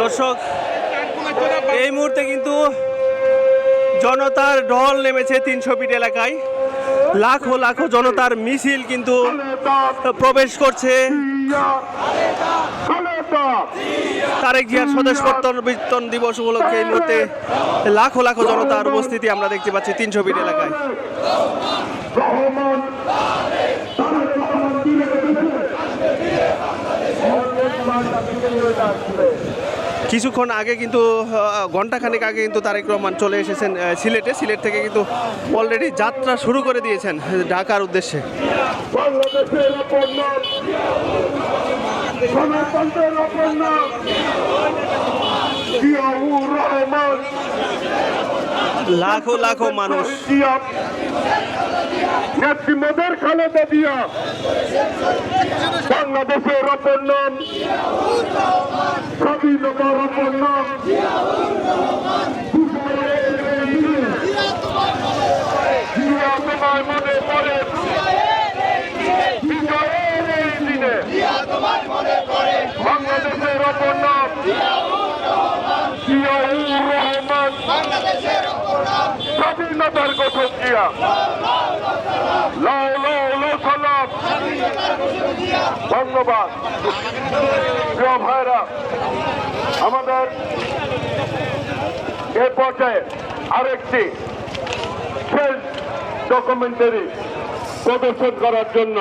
দর্শক, এই মুহূর্তে কিন্তু জনতার ঢল নেমেছে তিনশো ফিট এলাকায়। লাখো লাখো জনতার মিছিল কিন্তু প্রবেশ করছে। তারেক জিয়ার স্বদেশ প্রত্যাবর্তন দিবস উপলক্ষে এই মুহূর্তে লাখো লাখো জনতার উপস্থিতি আমরা দেখতে পাচ্ছি তিনশো ফিট এলাকায়। কিছুক্ষণ আগে কিন্তু ঘণ্টাখানেক আগে কিন্তু তারেক রহমান চলে এসেছেন সিলেটে। সিলেট থেকে কিন্তু অলরেডি যাত্রা শুরু করে দিয়েছেন, ঢাকার উদ্দেশ্যে। রহমান। লাখো লাখো মানুষ। মোদের খালেদা জিয়া। বাংলাদেশের অপর নাম। স্বাধীনতার অপর নাম। বাংলাদেশের অপর নাম। রহমান। স্বাধীনতার লাও লো সালাম। ধন্যবাদ। প্রিয় ভাইরা, আমাদের এ পর্যায়ে আরেকটি শেষ ডকুমেন্টারি প্রদর্শন করার জন্য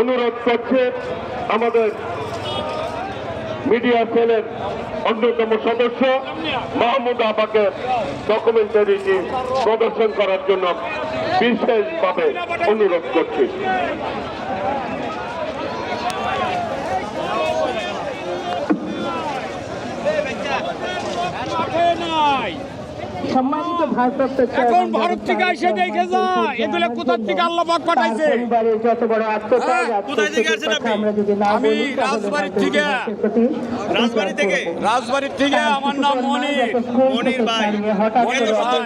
অনুরোধ করছে আমাদের মিডিয়া সেলের অন্যতম সদস্য মাহমুদ আবাকে ডকুমেন্টারিটি প্রদর্শন করার জন্য বিশেষভাবে অনুরোধ করছি সম্মানিত ভারপ্রাপ্ত এখন ভারত থেকে এসে দেখে যা এগুলো কোথার থেকে আল্লাহ পাক পাঠাইছে? যত বড় হ্যাঁ, কোথায় থেকে আত্মত্যাগের আসছেন কথা আপনি? আমরা যদি না আমি বলি রাজবাড়ির থেকে। রাজবাড়ি থেকে রাজবাড়ির থেকে আমার নাম মনির মনির ভাই। যে সুন্দর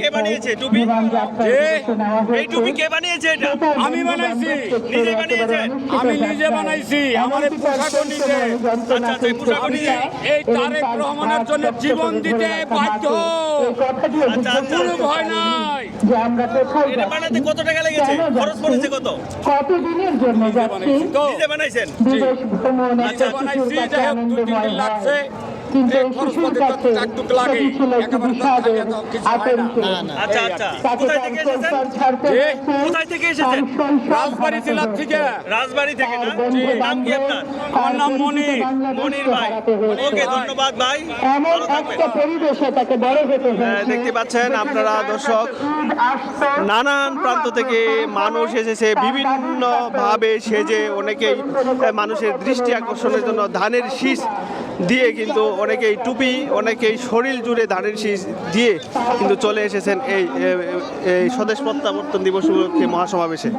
কে বানিয়েছে? টুপি? এই টুপি কে বানিয়েছে? এটা আমি বানাইছি নিজে বানিয়েছেন আমি নিজে বানাইছি আমার এই পোশাকও নিজে। আচ্ছা আচ্ছা এই পোশাকও নিজে এই তারেক রহমানের জন্য জীবন দিতে বাধ্য আচ্ছা আচ্ছা কোনো ভয় নাই। যে আমরা কোথায় এটা বানাতে কত টাকা লেগেছে? খরচ পড়েছে কত? কতদিনের জন্য যাচ্ছি? নিজে বানাইছেন বিদেশ ভ্রমণ আচ্ছা বানাইছি, যাই হোক, দুই তিন দিন লাগছে। হয় কিন্তু শিশুর কাছে সেটি ছিল একটি বিষাদের হয়। আতঙ্কে। আচ্ছা আচ্ছা। তাকে তার ছাড়তে রাজবাড়ি। থেকে। এমন একটা পরিবেশে তাকে বড় হতে হ্যাঁ, দেখতে পাচ্ছেন আপনারা দর্শক। নানান প্রান্ত থেকে মানুষ এসেছে বিভিন্ন ভাবে সেজে অনেকেই মানুষের দৃষ্টি আকর্ষণের জন্য ধানের শীষ দিয়ে কিন্তু অনেকেই টুপি, অনেকেই শরীর জুড়ে ধানের শীষ দিয়ে কিন্তু চলে এসেছেন এই এই স্বদেশ প্রত্যাবর্তন দিবস উপলক্ষে মহাসমাবেশে।